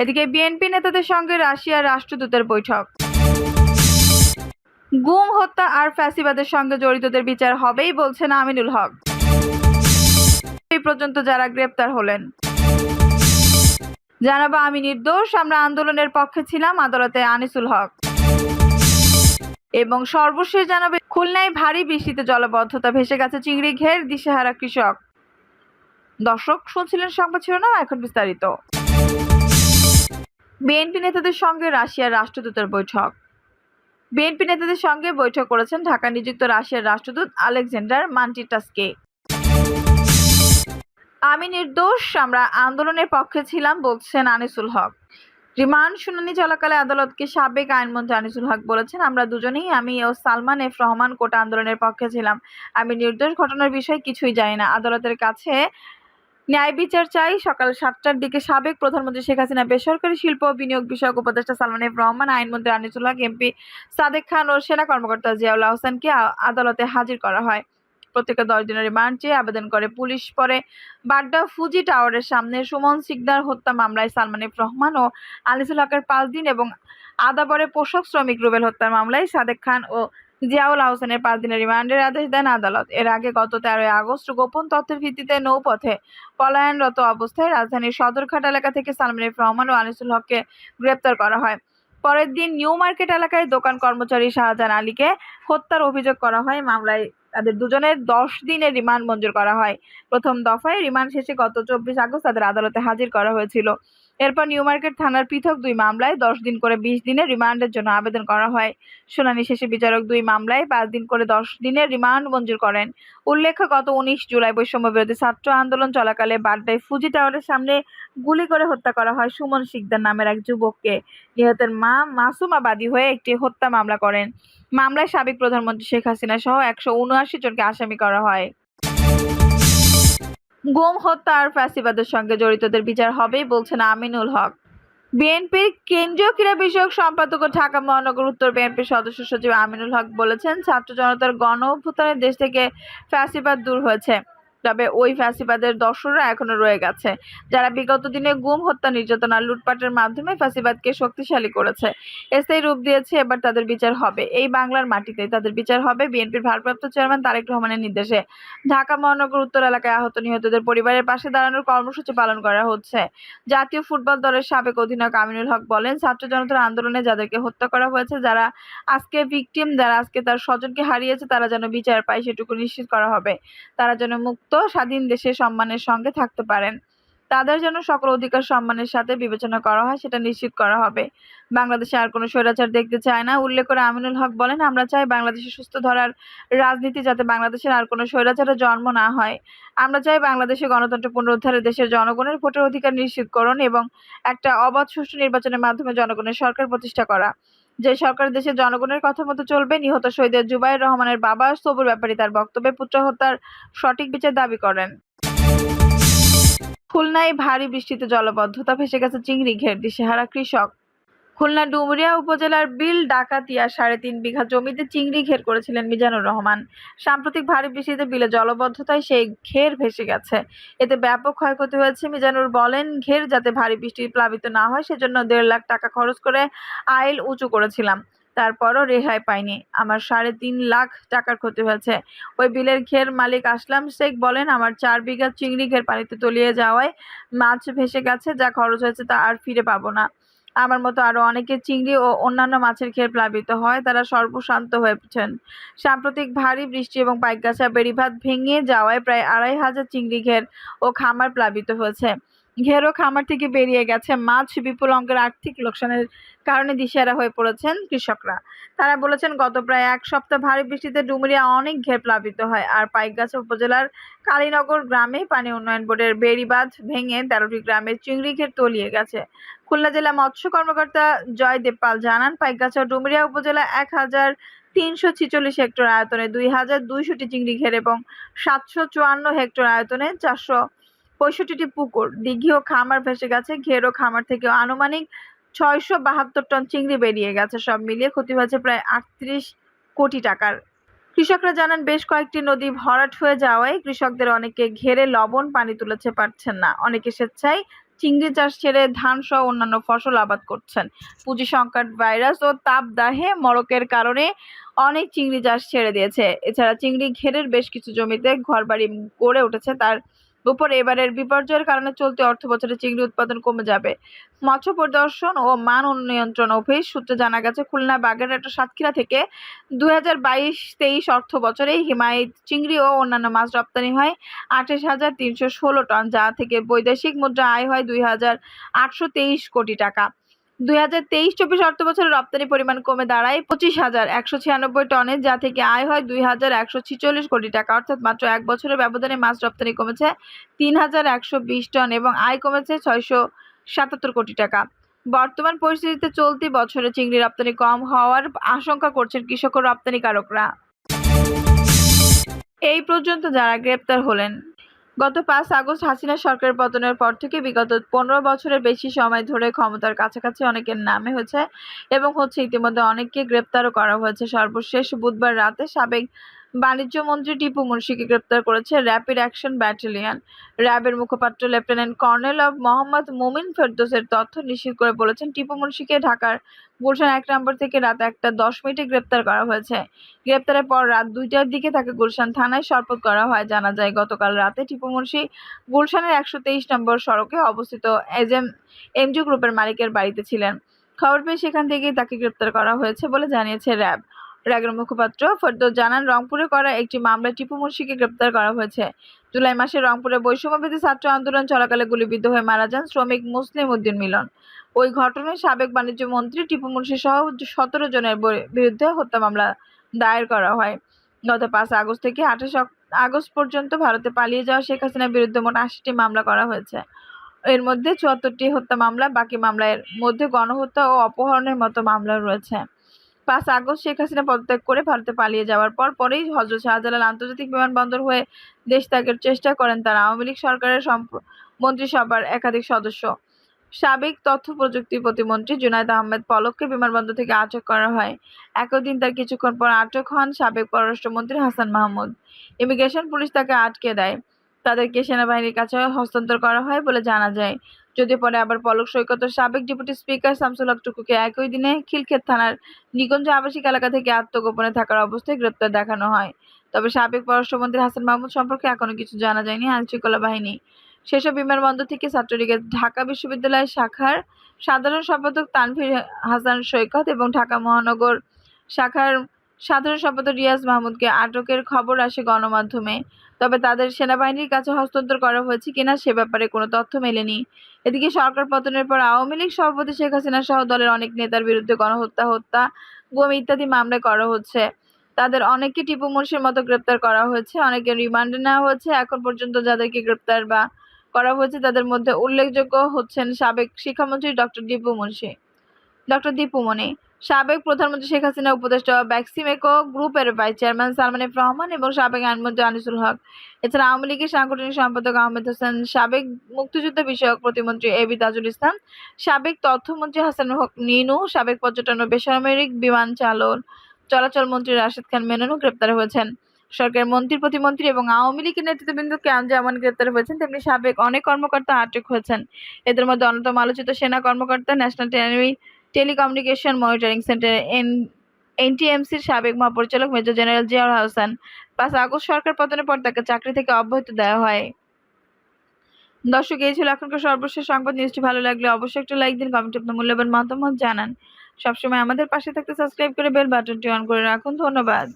এদিকে বিএনপি নেতাদের সঙ্গে রাশিয়ার রাষ্ট্রদূতের বৈঠক। গুম, হত্যা আর ফ্যাসিবাদের সঙ্গে জড়িতদের বিচার হবেই বলছেন আমিনুল হক। এই পর্যন্ত যারা গ্রেপ্তার হলেন। জানাব আমি নির্দোষ, আমরা আন্দোলনের পক্ষে ছিলাম, আদালতে আনিসুল হক। এবং সর্বশেষ জানাবে, খুলনায় ভারী বৃষ্টিতে জলবদ্ধতা, ভেসে গেছে চিংড়ি ঘের, দিশেহারা কৃষক। দর্শক, শুনছিলেন সংবাদ শিরোনাম, এখন বিস্তারিত। বিএনপি নেতাদের সঙ্গে রাশিয়ার রাষ্ট্রদূতের বৈঠক। বিএনপি নেতাদের সঙ্গে বৈঠক করেছেন ঢাকা নিযুক্ত রাশিয়ার রাষ্ট্রদূত আলেকজান্ডার মান্টিটাসকে। আমি নির্দোষ, আমরা আন্দোলনের পক্ষে ছিলাম, বলছেন আনিসুল হক। রিমান্ড শুনানি চলাকালে আদালতকে সাবেক আইনমন্ত্রী আনিসুল হক বলেছেন, আমরা দুজনেই, আমি ও সালমান এফ রহমান কোটা আন্দোলনের পক্ষে ছিলাম। আমি নির্দোষ, ঘটনার বিষয়ে কিছুই জানি না। আদালতের কাছে ন্যায় বিচার চাই। সকাল সাতটার দিকে সাবেক প্রধানমন্ত্রী শেখ হাসিনা বেসরকারি শিল্প বিনিয়োগ বিষয়ক উপদেষ্টা সালমান এফ রহমান, আইনমন্ত্রী আনিসুল হক, এমপি সাদেক খান ও সেনা কর্মকর্তা জিয়াউল আহসানকে আদালতে হাজির করা হয়। প্রত্যেকে দশ দিনের রিমান্ড চেয়ে আবেদন করে পুলিশ পরে বাড্ডা ফুজি টাওয়ারের সামনে সুমন সিকদার হত্যা মামলায় সালমান এফ রহমান ও আনিসুল হকের পাঁচ দিন এবং আদাবরে পোশাক শ্রমিক রুবেল হত্যার মামলায় সাদেক খান ও জিয়াউল আহসানের পাঁচ দিনের রিমান্ডের আদেশ দেন আদালত। এর আগে গত তেরোই আগস্ট গোপন তথ্যের ভিত্তিতে নৌপথে পলায়নরত অবস্থায় রাজধানীর সদরঘাট এলাকা থেকে সালমান রহমান ও আনিসুল হককে গ্রেপ্তার করা হয়। পরের দিন নিউ মার্কেট এলাকায় দোকান কর্মচারী শাহজাহান আলীকে হত্যার অভিযোগ করা হয়। মামলায় তাদের দুজনের দশ দিনের রিমান্ড মঞ্জুর করা হয়। প্রথম দফায় রিমান্ড শেষে গত চব্বিশ আগস্ট তাদের আদালতে হাজির করা হয়েছিল। এরপর নিউ মার্কেট থানার পৃথক দুই মামলায় দশ দিন করে বিশ দিনের রিমান্ডের জন্য আবেদন করা হয়। শুনানি শেষে বিচারক দুই মামলায় পাঁচ দিন করে দশ দিনের রিমান্ড মঞ্জুর করেন। উল্লেখ্য, গত উনিশ জুলাই বৈষম্য বিরোধী ছাত্র আন্দোলন চলাকালে বাড্ডায় ফুজি টাওয়ারের সামনে গুলি করে হত্যা করা হয় সুমন শিকদার নামের এক যুবককে। নিহতের মা মাসুমা বাদী হয়ে একটি হত্যা মামলা করেন। মামলায় সাবেক প্রধানমন্ত্রী শেখ হাসিনা সহ একশো উনআশি জনকে আসামি করা হয়। গুম হত্যা আর ফ্যাসিবাদের সঙ্গে জড়িতদের বিচার হবেই বলছেন আমিনুল হক। বিএনপির কেন্দ্রীয় ক্রীড়া বিষয়ক সম্পাদক ঢাকা মহানগর উত্তর বিএনপির সদস্য সচিব আমিনুল হক বলেছেন, ছাত্র জনতার গণ অভ্যুত্থানের দেশ থেকে ফ্যাসিবাদ দূর হয়েছে। তবে ওই ফ্যাসিবাদের দর্শকরা এখনও রয়ে গেছে। যারা বিগত দিনে গুম, হত্যা, নির্যাতন আর লুটপাটের মাধ্যমে ফ্যাসিবাদকে শক্তিশালী করেছে, স্থায়ী রূপ দিয়েছে, এবার তাদের বিচার হবে। এই বাংলার মাটিতে তাদের বিচার হবে বিএনপির ভারপ্রাপ্ত চেয়ারম্যান তারেক রহমানের নির্দেশে। ঢাকা, মহানগর, উত্তর এলাকায় আহত নিহতদের পরিবারের পাশে দাঁড়ানোর কর্মসূচি পালন করা হচ্ছে। জাতীয় ফুটবল দলের সাবেক অধিনায়ক আমিনুল হক বলেন, ছাত্র জনতার আন্দোলনে যাদেরকে হত্যা করা হয়েছে, যারা আজকে ভিকটিম যারা আজকে তার স্বজনকে হারিয়েছে, তারা যেন বিচার পায়, সেটুকু নিশ্চিত করা হবে। তারা যেন মুক্ত স্বাধীন দেশে সম্মানের সঙ্গে থাকতে পারেন। তাদের যেন সকল অধিকার সম্মানের সাথে বিবেচনা করা হয়, সেটা নিশ্চিত করা হবে। বাংলাদেশে আর কোনো স্বৈরাচার দেখতে চায় না। উল্লেখ করে আমিনুল হক বলেন, আমরা চাই বাংলাদেশে সুস্থ ধরার রাজনীতি যাতে বাংলাদেশের আর কোনো স্বৈরাচারের জন্ম না হয়। আমরা চাই বাংলাদেশে গণতন্ত্র পুনরুদ্ধারে দেশের জনগণের ভোটের অধিকার নিশ্চিতকরণ এবং একটা অবাধ সুষ্ঠু নির্বাচনের মাধ্যমে জনগণের সরকার প্রতিষ্ঠা করা। যে সরকার দেশের জনগণের কথা মতো চলবে, নিহত শহীদের জুবাইর রহমানের বাবা সবুর ব্যাপারী তার বক্তব্যে পুত্র হত্যার সঠিক বিচার দাবি করেন। খুলনায় ভারী বৃষ্টিতে জলবদ্ধতা, ভেসে গেছে চিংড়ি, ঘের, দিশেহারা কৃষক। খুলনা ডুমুরিয়া উপজেলার বিল ডাকাতিয়া সাড়ে তিন বিঘা জমিতে চিংড়ি ঘের করেছিলেন মিজানুর রহমান। সাম্প্রতিক ভারী বৃষ্টিতে বিলে জলবদ্ধতায় সেই ঘের ভেসে গেছে। এতে ব্যাপক ক্ষয়ক্ষতি হয়েছে, মিজানুর বলেন, ঘের যাতে ভারী বৃষ্টি প্লাবিত না হয়, সেজন্য দেড় লাখ টাকা খরচ করে আইল উঁচু করেছিলাম। তারপরও রেহাই পাইনি। আমার সাড়ে তিন লাখ টাকার ক্ষতি হয়েছে। ওই বিলের ঘের মালিক আসলাম শেখ বলেন, আমার চার বিঘা চিংড়ি ঘের পানিতে তলিয়ে যাওয়ায় মাছ ভেসে গেছে, যা খরচ হয়েছে তা আর ফিরে পাবো না। আমার মতো আরও অনেকে চিংড়ি ও অন্যান্য মাছের খেয়ে প্লাবিত হয়, তারা সর্বশান্ত হয়েছেন সাম্প্রতিক ভারী বৃষ্টি এবং পাইকগাছা, বেড়িভাত ভেঙে যাওয়ায় প্রায় আড়াই হাজার চিংড়ি ঘের ও খামার প্লাবিত হয়েছে। ঘের খামার থেকে বেরিয়ে গেছে মাছ বিপুল অঙ্কের আর্থিক লোকসানের কারণে দিশেহারা হয়ে পড়েছেন কৃষকরা। তারা বলেছেন, গত প্রায় এক সপ্তাহ ভারী বৃষ্টিতে ডুমুরিয়া অনেক ঘের প্লাবিত হয় আর পাইকগাছা উপজেলার কালীনগর গ্রামে পানি উন্নয়ন বোর্ডের বেড়িবাঁধ ভেঙে তেরোটি গ্রামের চিংড়ি ঘের তলিয়ে গেছে। খুলনা জেলা মৎস্য কর্মকর্তা জয়দেব পাল জানান, পাইকগাছা ডুমুরিয়া উপজেলা এক হাজার তিনশো ছিচল্লিশ হেক্টর আয়তনে দুই হাজার দুইশোটি চিংড়ি ঘের এবং সাতশো চুয়ান্ন হেক্টর আয়তনে চারশো পঁয়ষট্টিটি পুকুর দিঘি ও খামার ভেসে গেছে ঘের খামার থেকে আনুমানিক ছয়শো বাহাত্তর টন চিংড়ি বেরিয়ে গেছে, সব মিলিয়ে ক্ষতি হয়েছে প্রায় আটত্রিশ কোটি টাকার। কৃষকরা জানান, বেশ কয়েকটি নদী ভরাট হয়ে যাওয়ায় কৃষকদের অনেকে ঘেরে লবণ পানি তুলেছে, পারছেন না। অনেকে স্বেচ্ছায় চিংড়ি চাষ ছেড়ে ধান সহ অন্যান্য ফসল আবাদ করছেন। পুঁজি সংকট, ভাইরাস ও তাপদাহে মরকের কারণে অনেক চিংড়ি চাষ ছেড়ে দিয়েছে। এছাড়া চিংড়ি ঘেরের বেশ কিছু জমিতে ঘরবাড়ি গড়ে উঠেছে, তার উপর এবারের বিপর্যয়ের কারণে চলতি অর্থ বছরে চিংড়ি উৎপাদন কমে যাবে। মৎস্য পরিদর্শন ও মান নিয়ন্ত্রণ অফিস সূত্রে জানা গেছে, খুলনা বাগেরহাট সাতক্ষীরা থেকে দুই হাজার বাইশ তেইশ অর্থ বছরে হিমায়িত চিংড়ি ও অন্যান্য মাছ রপ্তানি হয় আঠাশ হাজার তিনশো ষোলো টন, যা থেকে বৈদেশিক মুদ্রা আয় হয় দুই হাজার আটশো তেইশ কোটি টাকা। দুই হাজার তেইশ চব্বিশ অর্থ বছরে রপ্তানি পরিমাণ কমে দাঁড়ায় পঁচিশ হাজার একশো ছিয়ানব্বই টনে, যা থেকে আয় হয় দুই হাজার একশো ছিচল্লিশ কোটি টাকা। অর্থাৎ মাত্র এক বছরের ব্যবধানে মাছ রপ্তানি কমেছে তিন হাজার একশো বিশ টন এবং আয় কমেছে ছয়শো সাতাত্তর কোটি টাকা। বর্তমান পরিস্থিতিতে চলতি বছরে চিংড়ি রপ্তানি কম হওয়ার আশঙ্কা করছেন কৃষক ও রপ্তানিকারকরা। এই পর্যন্ত যারা গ্রেপ্তার হলেন গত পাঁচ আগস্ট হাসিনা সরকার পতনের পর থেকে বিগত পনেরো বছরের বেশি সময় ধরে ক্ষমতার কাছাকাছি অনেকের নামে হয়েছে এবং হচ্ছে ইতিমধ্যে অনেককে গ্রেপ্তারও করা হয়েছে। সর্বশেষ বুধবার রাতে সাবেক বাণিজ্য মন্ত্রী টিপু মুন্সিকে গ্রেপ্তার করেছে র্যাপিড অ্যাকশন ব্যাটালিয়ন। র্যাবের মুখপাত্র লেফটেন্যান্ট কর্নেল অব মোহাম্মদ মুমিন ফেরদোসের তথ্য নিশ্চিত করে বলেছেন, টিপু মুন্সিকে ঢাকার গুলশান এক নম্বর থেকে রাত একটা দশ মিনিটে গ্রেপ্তার করা হয়েছে। গ্রেপ্তারের পর রাত দুইটার দিকে তাকে গুলশান থানায় সরপত করা হয়। জানা যায়, গতকাল রাতে টিপু মুন্সি গুলশানের একশো তেইশ নম্বর সড়কে অবস্থিত এজেম এমজি গ্রুপের মালিকের বাড়িতে ছিলেন। খবর পেয়ে সেখান থেকেই তাকে গ্রেপ্তার করা হয়েছে বলে জানিয়েছে র্যাব। র্যাবের মুখপাত্র। ফেরদৌস জানান, রংপুরে করা একটি মামলায় টিপু মুন্সিকে গ্রেপ্তার করা হয়েছে। জুলাই মাসে রংপুরে বৈষম্যবিধি ছাত্র আন্দোলন চলাকালে গুলিবিদ্ধ হয়ে মারা যান শ্রমিক মুসলিম উদ্দিন মিলন। ওই ঘটনায় সাবেক বাণিজ্য মন্ত্রী টিপু মুন্সি সহ সতেরো জনের বিরুদ্ধে হত্যা মামলা দায়ের করা হয়। গত পাঁচ আগস্ট থেকে আঠাশ আগস্ট পর্যন্ত ভারতে পালিয়ে যাওয়া শেখ হাসিনার বিরুদ্ধে মোট আশিটি মামলা করা হয়েছে। এর মধ্যে চুয়াত্তরটি হত্যা মামলা, বাকি মামলার মধ্যে গণহত্যা ও অপহরণের মতো মামলা রয়েছে। পাঁচ আগস্ট শেখ হাসিনা পদত্যাগ করে ভারতে পালিয়ে যাওয়ার পর পরেই হজরত শাহজালাল আন্তর্জাতিক বিমানবন্দর হয়ে দেশ ত্যাগের চেষ্টা করেন তার আওয়ামী লীগ সরকারের মন্ত্রিসভার একাধিক সদস্য। সাবেক তথ্য প্রযুক্তি প্রতিমন্ত্রী জুনায়দ আহমেদ পলককে বিমানবন্দর থেকে আটক করা হয়। একই দিন তার কিছুক্ষণ পর আটক হন সাবেক পররাষ্ট্রমন্ত্রী হাসান মাহমুদ। ইমিগ্রেশন পুলিশ তাকে আটকে দেয়। তাদেরকে সেনাবাহিনীর কাছে হস্তান্তর করা হয় বলে জানা যায়। যদি পরে আবার পলক সৈকতের সাবেক ডেপুটি স্পিকার শামসুল হক টুকুকে একই দিনে খিলক্ষেত থানার নিকুঞ্জ আবাসিক এলাকা থেকে আত্মগোপনে থাকার অবস্থায় গ্রেপ্তার দেখানো হয়। তবে সাবেক পররাষ্ট্রমন্ত্রী হাসান মাহমুদ সম্পর্কে এখনও কিছু জানা যায়নি আইনশৃঙ্খলা বাহিনী। সেসব বিমানবন্দর থেকে ছাত্রলীগের ঢাকা বিশ্ববিদ্যালয় শাখার সাধারণ সম্পাদক তানভীর হাসান সৈকত এবং ঢাকা মহানগর শাখার সাধারণ সম্পাদক রিয়াজ মাহমুদকে আটকের খবর আসে গণমাধ্যমে, তবে তাদের সেনাবাহিনীর কাছে হস্তান্তর করা হয়েছে কিনা সে ব্যাপারে কোনো তথ্য মেলেনি। এদিকে সরকার পতনের পর আওয়ামী লীগ সভাপতি শেখ হাসিনা সহ দলের অনেক নেতার বিরুদ্ধে গণহত্যা, হত্যা, গুম ইত্যাদি মামলায় করা হচ্ছে। তাদের অনেককে টিপু মুন্সির মতো গ্রেপ্তার করা হয়েছে অনেকে রিমান্ডে নেওয়া হয়েছে। এখন পর্যন্ত যাদেরকে গ্রেপ্তার বা করা হয়েছে তাদের মধ্যে উল্লেখযোগ্য হচ্ছেন সাবেক শিক্ষামন্ত্রী ডক্টর দীপু মুন্সি। ডক্টর দীপু মনি সাবেক প্রধানমন্ত্রী শেখ হাসিনা, উপদেষ্টা ব্যাক্সিমেকো, গ্রুপের vice chairman Salman F Rahman এবং সাবেক আইনমন্ত্রী আনিসুল হক। এছাড়া আওয়ামী লীগের সাংগঠনিক সম্পাদক আহমেদ হোসেন, সাবেক মুক্তিযুদ্ধ বিষয়ক প্রতিমন্ত্রী এবি তাজুল ইসলাম, সাবেক তথ্যমন্ত্রী হাসান হক নিনু, সাবেক পর্যটন ও বেসামরিক বিমান চালন চলাচল মন্ত্রী রাশেদ খান মেননও গ্রেপ্তার হয়েছেন। সরকারের মন্ত্রী, প্রতিমন্ত্রী এবং আওয়ামী লীগের নেতৃত্ববৃন্দ কেমন যেমন গ্রেপ্তার হয়েছেন, তেমনি সাবেক অনেক কর্মকর্তা আটক হয়েছেন। এদের মধ্যে অন্যতম আলোচিত সেনা কর্মকর্তা, national tele telecommunication monitoring centre, N, এনটিএমসির সাবেক মহাপরিচালক মেজর জেনারেল জিয়াউল হাসান। পাঁচ আগস্ট সরকার পতনের পর তাকে চাকরি থেকে অব্যাহতি দেওয়া হয়। দর্শক, এই ছিল এখনকার সর্বশেষ সংবাদ। নিউজটি ভালো লাগলে অবশ্যই একটু লাইক দিন, কমেন্টে আপনার মূল্যবান মতামত জানান। সবসময় আমাদের পাশে থাকতে সাবস্ক্রাইব করে বেল বাটনটি অন করে রাখুন। ধন্যবাদ।